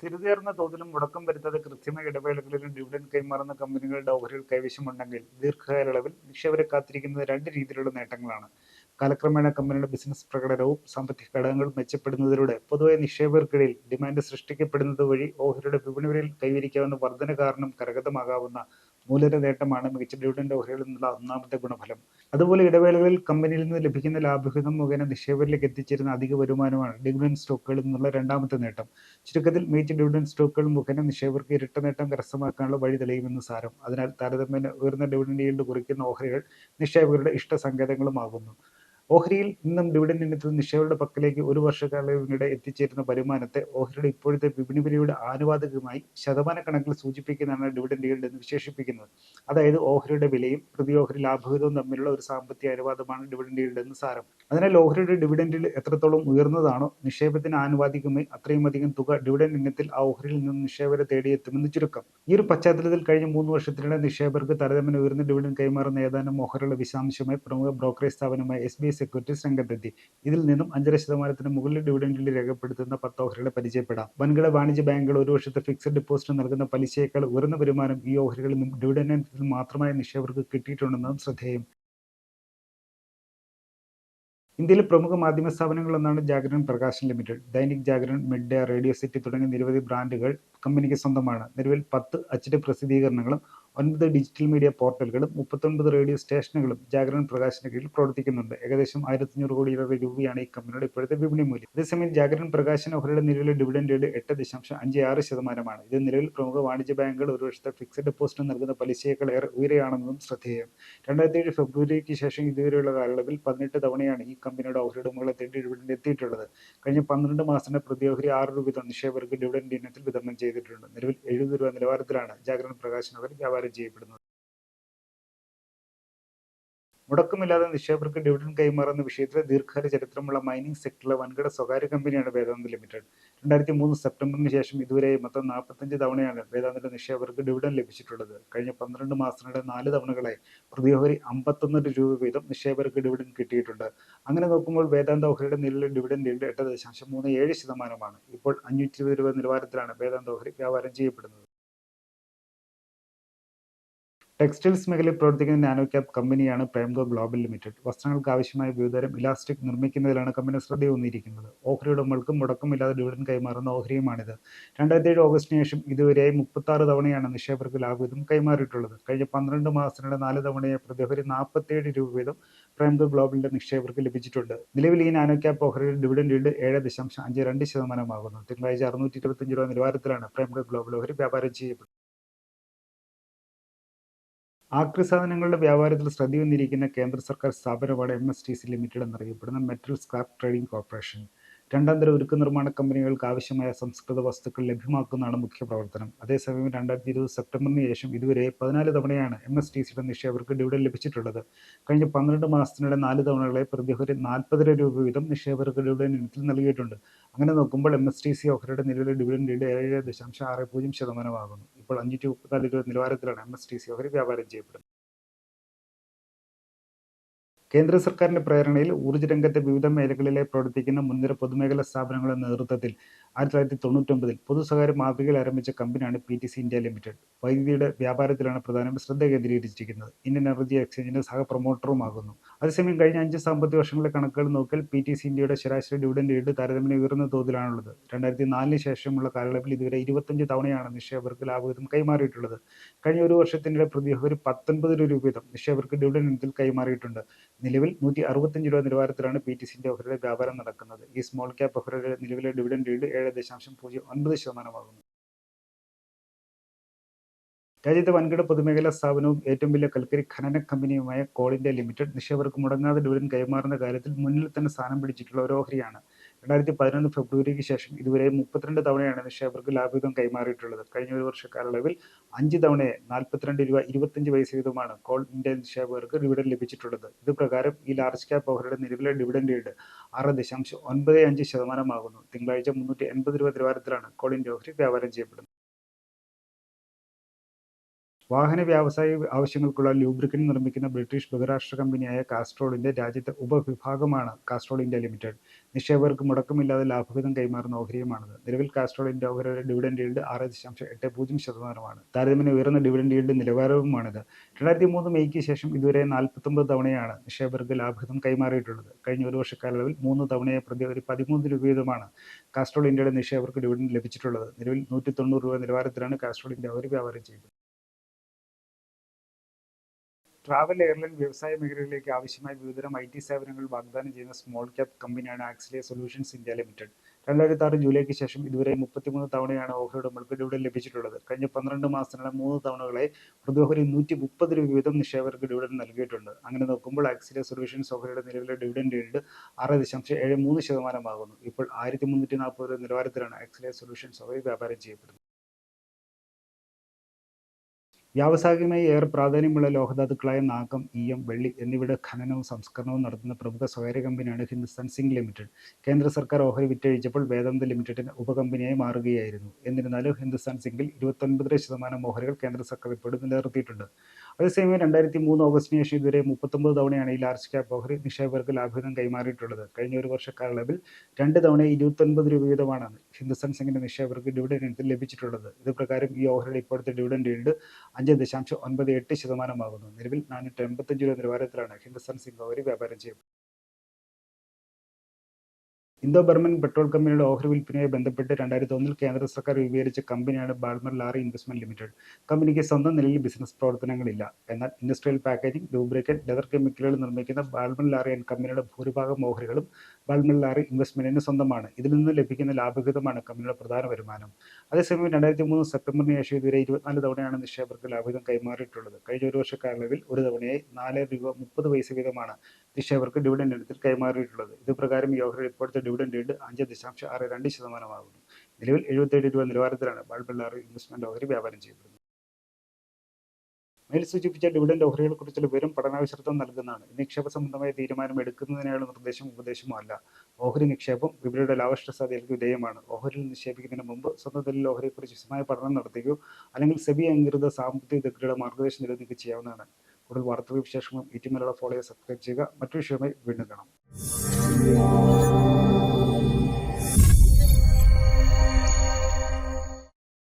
സ്ഥിരതേർന്ന തോതിലും മുടക്കം വരുത്താതെ കൃത്യമായ ഇടവേളകളിലും ഡിവിഡൻ കൈമാറുന്ന കമ്പനികളുടെ ഓഹരികൾ കൈവശമുണ്ടെങ്കിൽ ദീർഘകാലയളവിൽ നിക്ഷേപരെ കാത്തിരിക്കുന്നത് രണ്ട് രീതിയിലുള്ള നേട്ടങ്ങളാണ്. കാലക്രമേണ കമ്പനിയുടെ ബിസിനസ് പ്രകടനവും സാമ്പത്തിക ഘടകങ്ങളും മെച്ചപ്പെടുന്നതിലൂടെ പൊതുവായ നിക്ഷേപകർക്കിടയിൽ ഡിമാൻഡ് സൃഷ്ടിക്കപ്പെടുന്നത് വഴി ഓഹരിയുടെ വിപണി വിലയിൽ കൈവരിക്കാവുന്ന വർധന കാരണം കരഗതമാകാവുന്ന മൂലധന നേട്ടമാണ് മികച്ച ഡിവിഡൻഡ് ഓഹരികളിൽ നിന്നുള്ള ഒന്നാമത്തെ ഗുണഫലം. അതുപോലെ ഇടവേളകളിൽ കമ്പനിയിൽ നിന്ന് ലഭിക്കുന്ന ലാഭവിഹിതം മുഖേന നിക്ഷേപകരിലേക്ക് എത്തിച്ചേരുന്ന അധിക വരുമാനമാണ് ഡിവിഡൻഡ് സ്റ്റോക്കുകളിൽ നിന്നുള്ള രണ്ടാമത്തെ നേട്ടം. ചുരുക്കത്തിൽ മികച്ച ഡിവിഡൻഡ് സ്റ്റോക്കുകൾ മുഖേന നിക്ഷേപകർക്ക് ഇരട്ട നേട്ടം കരസ്ഥമാക്കാനുള്ള വഴി തെളിയുമെന്ന് സാരം. അതിനാൽ താരതമ്യേന ഉയർന്ന ഡിവിഡൻഡ് yield കുറിക്കുന്ന ഓഹരികൾ നിക്ഷേപകരുടെ ഇഷ്ട സങ്കേതങ്ങളുമാകുന്നു ഓഹരിയിൽ നിന്നും ഡിവിഡൻഡ് ഇനത്തിൽ നിക്ഷേപകരുടെ പക്കലേക്ക് ഒരു വർഷക്കാലത്തിനിടെ എത്തിച്ചേരുന്ന വരുമാനത്തെ ഓഹരിയുടെ ഇപ്പോഴത്തെ വിപണി വിലയുടെ ആനുപാതികമായി ശതമാനക്കണക്കിൽ സൂചിപ്പിക്കുന്നതാണ് ഡിവിഡൻഡ് ഈൽഡ് എന്ന് വിശേഷിപ്പിക്കുന്നത്. അതായത് ഓഹരിയുടെ വിലയും പ്രതി ഓഹരി ലാഭവിഹിതവും തമ്മിലുള്ള ഒരു സാമ്പത്തിക അനുപാതമാണ് ഡിവിഡൻഡ് ഈൽഡ് എന്ന് സാരം. അതിനാൽ ഓഹരിയുടെ ഡിവിഡൻഡിൽ എത്രത്തോളം ഉയർന്നതാണോ നിക്ഷേപത്തിന് ആനുപാതികമായി അത്രയും അധികം തുക ഡിവിഡൻഡ് ഇനത്തിൽ ആ ഓഹരിയിൽ നിന്ന് നിക്ഷേപകരെ തേടിയെത്തുമെന്ന് ചുരുക്കം. ഈ ഒരു പശ്ചാത്തലത്തിൽ കഴിഞ്ഞ മൂന്ന് വർഷത്തിനിടെ നിക്ഷേപകർക്ക് താരതമ്യം ഉയർന്ന ഡിവിഡൻഡ് കൈമാറുന്ന ഏതാനും ഓഹരികളുടെ വിശാംശമായി പ്രമുഖ ബ്രോക്കറേജ് സ്ഥാപനമായ എസ് ബി സെക്യൂരിറ്റീസ് രംഗത്തെത്തി ഇതിൽ നിന്നും അഞ്ചര ശതമാനത്തിന് മുകളിൽ ഡിവിഡൻഡിൽ രേഖപ്പെടുത്തുന്ന പത്ത് ഓഹരികളെ പരിചയപ്പെടാം. വൻകിട വാണിജ്യ ബാങ്കുകൾ ഒരു വർഷത്തെ ഫിക്സഡ് ഡിപ്പോസിറ്റ് നൽകുന്ന പലിശയേക്കാൾ ഉയർന്ന വരുമാനം ഈ ഓഹരികളിൽ നിന്നും ഡിവിഡൻഡിൽ മാത്രമായി നിക്ഷേപകർക്ക് കിട്ടിയിട്ടുണ്ടെന്നതും ശ്രദ്ധേയം. ഇന്ത്യയിലെ പ്രമുഖ മാധ്യമ സ്ഥാപനങ്ങളൊന്നാണ് Jagran Prakashan limited. Dainik Jagran mid day radio city തുടങ്ങിയ നിരവധി ബ്രാൻഡുകൾ കമ്പനിക്ക് സ്വന്തമാണ്. നിലവിൽ പത്ത് അച്ചടി പ്രസിദ്ധീകരണങ്ങളും ഒൻപത് ഡിജിറ്റൽ മീഡിയ പോർട്ടലുകളും മുപ്പത്തൊൻപത് റേഡിയോ സ്റ്റേഷനുകളും ജാഗരൺ പ്രകാശിന്റെ കീഴിൽ പ്രവർത്തിക്കുന്നുണ്ട്. ഏകദേശം ആയിരത്തിഞ്ഞൂറ് കോടിയിലേറെ രൂപയാണ് ഈ കമ്പനിയുടെ ഇപ്പോഴത്തെ വിപണി മൂല്യം. അതേസമയം ജാഗരൺ പ്രകാശൻ ഓഹരിയുടെ നിലവിലെ ഡിവിഡൻഡ് yield എട്ട് ദശാംശം അഞ്ച് ആറ് ശതമാനമാണ്. ഇത് നിലവിൽ പ്രമുഖ വാണിജ്യ ബാങ്കുകൾ ഒരു വർഷത്തെ ഫിക്സഡ് ഡെപ്പോസിറ്റ് നൽകുന്ന പലിശയേക്കാൾ ഏറെ ഉയരെയാണെന്നതും ശ്രദ്ധേയം. രണ്ടായിരത്തി ഏഴ് ഫെബ്രുവരിക്ക് ശേഷം ഇതുവരെയുള്ള കാലയളവിൽ പതിനെട്ട് തവണയാണ് ഈ കമ്പനിയുടെ ഓഹരിയുടെ മുകളിൽ തേടി ഡിവിഡൻഡ് എത്തിയിട്ടുള്ളത്. കഴിഞ്ഞ പന്ത്രണ്ട് മാസത്തിന്റെ പ്രതി ഓഹരി ആറ് രൂപ നിക്ഷേപകർക്ക് ഡിവിഡൻഡ് ഇനത്തിൽ വിതരണം ചെയ്തിട്ടുണ്ട്. നിലവിൽ എഴുപത് രൂപ നിലവാരത്തിലാണ് ജാഗരൺ പ്രകാശൻ അവർ വ്യാപാരം ചെയ്യപ്പെടുന്നത്. മുടക്കമില്ലാതെ നിക്ഷേപകർക്ക് ഡിവിഡൻഡ് കൈമാറുന്ന വിഷയത്തിലെ ദീർഘകാല ചരിത്രമുള്ള മൈനിങ് സെക്ടറിലെ വൻകിട സ്വകാര്യ കമ്പനിയാണ് വേദാന്ത ലിമിറ്റഡ്. രണ്ടായിരത്തി മൂന്ന് സെപ്റ്റംബറിന് ശേഷം ഇതുവരെ മൊത്തം നാൽപ്പത്തഞ്ച് തവണയാണ് വേദാന്തയുടെ നിക്ഷേപകർക്ക് ഡിവിഡൻഡ് ലഭിച്ചിട്ടുള്ളത്. കഴിഞ്ഞ പന്ത്രണ്ട് മാസത്തിനിടെ നാല് തവണകളായി പ്രതി ഓഹരി അമ്പത്തൊന്ന് രൂപ വീതം നിക്ഷേപകർക്ക് ഡിവിഡൻഡ് കിട്ടിയിട്ടുണ്ട്. അങ്ങനെ നോക്കുമ്പോൾ വേദാന്ത ഓഹരിയുടെ നിലവിലെ ഡിവിഡൻഡ് yield എട്ട് ദശാംശം മൂന്ന് ഏഴ് ശതമാനമാണ്. ഇപ്പോൾ അഞ്ഞൂറ്റി ഇരുപത് രൂപ നിലവാരത്തിലാണ് വേദാന്ത ഓഹരി വ്യാപാരം ചെയ്യപ്പെടുന്നത്. ടെക്സ്റ്റൈൽസ് മേഖലയിൽ പ്രവർത്തിക്കുന്ന നാനോ ക്യാപ് കമ്പനിയാണ് പ്രേംഗോ ഗ്ലോബൽ ലിമിറ്റഡ്. വസ്ത്രങ്ങൾക്ക് ആവശ്യമായ വിവിധതരം ഇലാസ്റ്റിക് നിർമ്മിക്കുന്നതിലാണ് കമ്പനി ശ്രദ്ധയൂന്നിയിരിക്കുന്നത്. ഓഹരി ഉടമകൾക്കും മുടക്കമില്ലാതെ ഡിവിഡൻ കൈമാറുന്ന ഓഹരിയുമാണിത്. രണ്ടായിരത്തി ഏഴ് ഓഗസ്റ്റിന് ശേഷം ഇതുവരെയായി മുപ്പത്തി ആറ് തവണയാണ് നിക്ഷേപകർക്ക് ലാഭവിധം കൈമാറിയിട്ടുള്ളത്. കഴിഞ്ഞ പന്ത്രണ്ട് മാസത്തിനിടെ നാല് തവണയെ പ്രതിഹരി നാൽപ്പത്തേഴ് രൂപ വീതം പ്രേംഗോ ഗ്ലോബലിന്റെ നിക്ഷേപകർക്ക് ലഭിച്ചിട്ടുണ്ട്. നിലവിൽ ഈ നാനോ ക്യാപ് ഓഹരിയുടെ ഡിവിഡൻ yield ഏഴ് ദശാംശം അഞ്ച് രണ്ട് ശതമാനമാകുന്നു. തിങ്കളാഴ്ച അറുന്നൂറ്റി ഇരുപത്തിയഞ്ച് രൂപ നിലവാരത്തിലാണ് പ്രേംഗോ ഗ്ലോബൽ ഓഹരി വ്യാപാരം ചെയ്യപ്പെടുന്നത്. ആക്രി സാധനങ്ങളുടെ വ്യാപാരത്തിൽ ശ്രദ്ധ വന്നിരിക്കുന്ന കേന്ദ്ര സർക്കാർ സ്ഥാപനമാണ് M S T C limited എന്നറിയപ്പെടുന്ന മെറ്റൽ സ്ക്രാപ്പ് ട്രേഡിംഗ് കോർപ്പറേഷൻ രണ്ടാം തര ഉരുക്ക് നിർമ്മാണ കമ്പനികൾക്ക് ആവശ്യമായ സംസ്കൃത വസ്തുക്കൾ ലഭ്യമാക്കുന്നതാണ് മുഖ്യ പ്രവർത്തനം. അതേസമയം രണ്ടായിരത്തി ഇരുപത് സെപ്റ്റംബറിന് ശേഷം ഇതുവരെ പതിനാല് തവണയാണ് എം എസ് ടി സിയുടെ നിക്ഷേപകർക്ക് ഡിവിഡൻ ലഭിച്ചിട്ടുള്ളത്. കഴിഞ്ഞ പന്ത്രണ്ട് മാസത്തിനിടെ നാല് തവണകളെ പ്രതിഹരി നാൽപ്പതര രൂപ വീതം നിക്ഷേപകർക്ക് ഡിവിഡൻ ഇനത്തിൽ നൽകിയിട്ടുണ്ട്. അങ്ങനെ നോക്കുമ്പോൾ എം എസ് ടി സി ഓഹരിയുടെ നിലവിലെ ഡിവിഡൻ ഏഴ് ദശാംശം ആറ് പൂജ്യം ശതമാനമാകുന്നു. ഇപ്പോൾ അഞ്ഞൂറ്റി മുപ്പത്തിനാല് രൂപ നിലവാരത്തിലാണ് എം എസ് ടി സി ഓഹരി വ്യാപാരം ചെയ്യപ്പെടുന്നത്. കേന്ദ്ര സർക്കാരിന്റെ പ്രേരണയിൽ ഊർജ രംഗത്തെ വിവിധ മേഖലകളിലെ പ്രവർത്തിക്കുന്ന മുൻനിര പൊതുമേഖലാ സ്ഥാപനങ്ങളുടെ നേതൃത്വത്തിൽ ആയിരത്തി തൊള്ളായിരത്തി തൊണ്ണൂറ്റൊമ്പതിൽ പൊതുസ്വകാര്യ മാതൃകയിൽ ആരംഭിച്ച കമ്പനിയാണ് P T C India limited. വൈദ്യുതിയുടെ വ്യാപാരത്തിലാണ് പ്രധാനമായും ശ്രദ്ധ കേന്ദ്രീകരിച്ചിരിക്കുന്നത്. ഇന്ത്യൻ എനർജി എക്സ്ചേഞ്ചിന്റെ സഹ പ്രൊമോട്ടറുമാകുന്നു. അതേസമയം കഴിഞ്ഞ അഞ്ച് സാമ്പത്തിക വർഷങ്ങളിലെ കണക്കുകൾ നോക്കിയാൽ പി ടി സി ഇന്ത്യയുടെ ശരാശരി ഡിവിഡൻഡ് ഈട് താരതമ്യം ഉയർന്ന തോതിലാണുള്ളത്. രണ്ടായിരത്തി നാലിന് ശേഷമുള്ള കാലയളവിൽ ഇതുവരെ ഇരുപത്തഞ്ച് തവണയാണ് നിക്ഷേപകർക്ക് ലാഭവിധം കൈമാറിയിട്ടുള്ളത്. കഴിഞ്ഞ ഒരു വർഷത്തിനിടെ പ്രതി ഒരു പത്തൊൻപത് രൂപ വീതം നിക്ഷേപകർക്ക് ഡിവിഡൻഡ് ഇനത്തിൽ കൈമാറിയിട്ടുണ്ട്. നിലവിൽ നൂറ്റി അറുപത്തഞ്ച് രൂപ നിലവാരത്തിലാണ് പി ടി സിന്റെ ഓഹരിയുടെ വ്യാപാരം നടക്കുന്നത്. ഈ സ്മോൾ ക്യാപ് ഓഹരിയുടെ നിലവിലെ ഡിവിഡൻഡ് yield ഏഴ് ദശാംശം പൂജ്യം ഒൻപത് ശതമാനമാകുന്നു. രാജ്യത്തെ വൻകിട പൊതുമേഖലാ സ്ഥാപനവും ഏറ്റവും വലിയ കൽക്കരി ഖനന കമ്പനിയുമായ കോൾ ഇന്ത്യ ലിമിറ്റഡ് നിക്ഷേപകർക്ക് മുടങ്ങാതെ ഡിവിഡൻ കൈമാറുന്ന കാര്യത്തിൽ മുന്നിൽ തന്നെ സ്ഥാനം പിടിച്ചിട്ടുള്ള ഒരു ഓഹരിയാണ് രണ്ടായിരത്തി പതിനൊന്ന് ഫെബ്രുവരിക്ക് ശേഷം ഇതുവരെ മുപ്പത്തിരണ്ട് തവണയാണ് നിക്ഷേപകർക്ക് ലാഭവിധം കൈമാറിയിട്ടുള്ളത്. കഴിഞ്ഞ ഒരു വർഷ കാലയളവിൽ അഞ്ച് തവണ നാൽപ്പത്തിരണ്ട് രൂപ ഇരുപത്തഞ്ച് പൈസ വീതമാണ് കോൾ ഇന്ത്യ നിക്ഷേപകർക്ക് ഡിവിഡൻ ലഭിച്ചിട്ടുള്ളത്. ഇത് പ്രകാരം ഈ ലാർജ് ക്യാപ് ഓഹരിയുടെ നിലവിലെ ഡിവിഡൻഡ് yield ആറ് ദശാംശം ഒൻപത് അഞ്ച് ശതമാനമാകുന്നു. തിങ്കളാഴ്ച മുന്നൂറ്റി എൺപത് രൂപ നിലവാരത്തിലാണ് കോൾ ഇന്ത്യ ഓഹരി വ്യാപാരം ചെയ്യപ്പെടുന്നത്. വാഹന വ്യാവസായിക ആവശ്യങ്ങൾക്കുള്ള ലൂബ്രിക്കൻ നിർമ്മിക്കുന്ന ബ്രിട്ടീഷ് ബഹുരാഷ്ട്ര കമ്പനിയായ കാസ്ട്രോളിന്റെ രാജ്യത്തെ ഉപവിഭാഗമാണ് കാസ്ട്രോൾ ഇന്ത്യ ലിമിറ്റഡ്. നിക്ഷേപകർക്ക് മുടക്കമില്ലാതെ ലാഭവിധം കൈമാറുന്ന ഓഹരിയുമാണിത്. നിലവിൽ കാസ്ട്രോൾ ഇന്ത്യ ഓഹരിയുടെ ഡിവിഡൻഡ് ഈൽഡ് ആറ് ദശാംശം എട്ട് പൂജ്യം ശതമാനമാണ്. താരതമ്യം ഉയർന്ന ഡിവിഡൻഡ് ഈൽഡ് നിലവാരവുമാണിത്. രണ്ടായിരത്തി മൂന്ന് മെയ്ക്ക് ശേഷം ഇതുവരെ നാൽപ്പത്തൊമ്പത് തവണയാണ് നിക്ഷേപകർക്ക് ലാഭവിധം കൈമാറിയിട്ടുള്ളത്. കഴിഞ്ഞ ഒരു വർഷക്കാലയളവിൽ മൂന്ന് തവണയെ പ്രതി ഒരു പതിമൂന്ന് രൂപ കാസ്ട്രോൾ ഇന്ത്യയുടെ നിക്ഷേപകർക്ക് ഡിവിഡൻഡ് ലഭിച്ചിട്ടുള്ളത്. നിലവിൽ നൂറ്റി തൊണ്ണൂറ് രൂപ നിലവാരത്തിലാണ് കാസ്ട്രോൾ ഇന്ത്യ ഓഹരി വ്യാപാരം ചെയ്യുന്നത് ട്രാവൽ എയർലൈൻ വ്യവസായ മേഖലയിലേക്ക് ആവശ്യമായ വിവിധതരം ഐ ടി സേവനങ്ങൾ വാഗ്ദാനം ചെയ്യുന്ന സ്മോൾ ക്യാപ് കമ്പനിയാണ് ആക്സിലിയ സൊല്യൂഷൻസ് ഇന്ത്യ ലിമിറ്റഡ് രണ്ടായിരത്തി ആറ് ജൂലൈക്ക് ശേഷം ഇതുവരെ മുപ്പത്തിമൂന്ന് തവണയാണ് ഓഹരി ഉടമകൾക്ക് ലഭിച്ചിട്ടുള്ളത്. കഴിഞ്ഞ പന്ത്രണ്ട് മാസത്തിനിടെ മൂന്ന് തവണകളെ പ്രതിഹരി നൂറ്റി മുപ്പത് രൂപ വീതം നിക്ഷേപകർക്ക് ഡിവിഡൻ നൽകിയിട്ടുണ്ട്. അങ്ങനെ നോക്കുമ്പോൾ ആക്സിലിയ സൊല്യൂഷൻസ് ഓഹരിയുടെ നിലവിലെ ഡിവിഡൻ ഈൽഡ് ആറ് ദശാംശം ഏഴ് മൂന്ന് ശതമാനമാകുന്നു. ഇപ്പോൾ ആയിരത്തി മുന്നൂറ്റി നാൽപ്പത് രൂപ നിലവാരത്തിലാണ് ആക്സിലിയ സൊല്യൂഷൻസ് ഓഹരി വ്യാപാരം ചെയ്യപ്പെടുന്നത്. വ്യാവസായികമായി ഏറെ പ്രാധാന്യമുള്ള ലോഹധാതുക്കളായ നാഗം ഈയം വെള്ളി എന്നിവയുടെ ഖനനവും സംസ്കരണവും നടത്തുന്ന പ്രമുഖ സ്വകാര്യ കമ്പനിയാണ് ഹിന്ദുസ്ഥാൻ സിംഗ് ലിമിറ്റഡ്. കേന്ദ്ര സർക്കാർ ഓഹരി വിറ്റഴിച്ചപ്പോൾ വേദാന്ത ലിമിറ്റഡിന് ഉപകമ്പനിയായി മാറുകയായിരുന്നു. എന്നിരുന്നാലും ഹിന്ദുസ്ഥാൻ സിംഗിൽ ഇരുപത്തൊൻപതര ശതമാനം ഓഹരികൾ കേന്ദ്ര സർക്കാർ ഇപ്പോഴും നിലനിർത്തിയിട്ടുണ്ട്. അതേസമയം രണ്ടായിരത്തി മൂന്ന് ഓഗസ്റ്റിന് ശേഷം ഇതുവരെ മുപ്പത്തൊമ്പത് തവണയാണ് ഈ ലാർജ് ക്യാപ് ഓഹരി നിക്ഷേപകർക്ക് ലാഭവിധം കൈമാറിയിട്ടുള്ളത്. കഴിഞ്ഞ ഒരു വർഷ കാലയളവിൽ രണ്ട് തവണ ഇരുപത്തൊൻപത് രൂപ വീതമാണ് ഹിന്ദുസ്ഥാൻ സിംഗിന്റെ നിക്ഷേപകർക്ക് ഡിവിഡൻ ലഭിച്ചിട്ടുള്ളത്. ഇത് പ്രകാരം ഈ ഓഹരിയുടെ ഇപ്പോഴത്തെ ഡിവിഡൻ ഈൽഡ് അഞ്ച് ദശാംശം ഒൻപത് എട്ട് ശതമാനമാകുന്നു. നിലവിൽ നാനൂറ്റി എൺപത്തഞ്ച് രൂപ നിലവാരത്തിലാണ് ഹിന്ദുസ്ഥാൻ സിംഗ് ഓഹരി വ്യാപാരം ചെയ്യുന്നത്. ഇന്തോ ബർമൻ പെട്രോൾ കമ്പനിയുടെ ഓഹരി വിൽപ്പനയുമായി ബന്ധപ്പെട്ട് രണ്ടായിരത്തി ഒന്നിൽ കേന്ദ്ര സർക്കാർ രൂപീകരിച്ച കമ്പനിയാണ് ബാൾമർ ലാറി ഇൻവെസ്റ്റ്മെന്റ് ലിമിറ്റഡ്. കമ്പനിക്ക് സ്വന്തം നിലയിൽ ബിസിനസ് പ്രവർത്തനങ്ങളില്ല. എന്നാൽ ഇൻഡസ്ട്രിയൽ പാക്കേജിംഗ് ലൂബ്രിക്കറ്റ് ലെതർ കെമിക്കലുകൾ നിർമ്മിക്കുന്ന ബാൾമർ ലാറി കമ്പനിയുടെ ഭൂരിഭാഗം ഓഹരികളും ബാൾമർ ഇൻവെസ്റ്റ്മെന്റിന് സ്വന്തമാണ്. ഇതിൽ നിന്ന് ലഭിക്കുന്ന ലാഭവിഹിതമാണ് കമ്പനിയുടെ പ്രധാന വരുമാനം. അതേസമയം രണ്ടായിരത്തി മൂന്ന് സെപ്റ്റംബറിന് ശേഷം ഇതുവരെ ഇരുപത്തിനാല് തവണയാണ് നിക്ഷേപകർക്ക് ലാഭഹിതം കൈമാറിയിട്ടുള്ളത്. കഴിഞ്ഞ ഒരു വർഷക്കാലയിൽ ഒരു തവണയായി നാല് രൂപ മുപ്പത് പൈസ വീതമാണ് നിക്ഷേപകർക്ക് ഡിവിഡൻഡ് ഇനത്തിൽ കൈമാറിയിട്ടുള്ളത്. ഇത് പ്രകാരം ഓഹരി ഇപ്പോഴത്തെ ഡിവിഡൻഡ് ഈൽഡ് അഞ്ച് ദശാംശം ആറ് രണ്ട് ശതമാനമാകുന്നു. നിലവിൽ എഴുപത്തേഴ് രൂപ നിലവാരത്തിലാണ് ബാൾബെല്ലാറി ഇൻവെസ്റ്റ്മെന്റ് ഓഹരി വ്യാപാരം ചെയ്യപ്പെടുന്നത്. മേൽ സൂചിപ്പിച്ച ഡിവിഡൻഡ് ഓഹരികളെ കുറിച്ചുള്ള വിവരം പഠനാവശ്യത്വം നൽകുന്നതാണ്. നിക്ഷേപ സംബന്ധമായ തീരുമാനം എടുക്കുന്നതിനായുള്ള നിർദ്ദേശം ഉപദേശമോ അല്ല. ഓഹരി നിക്ഷേപം വിപണിയുടെ ലാഭഷ്ട സാധ്യതയ്ക്ക് വിധേയമാണ്. ഓഹരിയിൽ നിക്ഷേപിക്കുന്നതിന് മുമ്പ് സ്വന്തം തൊഴിൽ ഓഹരിയെക്കുറിച്ച് വിശദമായ പഠനം നടത്തുകയോ അല്ലെങ്കിൽ സെബി അംഗീകൃത സാമ്പത്തിക വിദഗ്ധരുടെ മാർഗനിർദ്ദേശം നിരോധിക്കുക ചെയ്യാവുന്നതാണ്. കൂടുതൽ വാർത്തകൾ വിശേഷങ്ങളും ഈ ടീമിലുള്ള ഫോളോയെ സബ്സ്ക്രൈബ് ചെയ്യുക. മറ്റു വിഷയമായി വീണ്ടും കാണാം.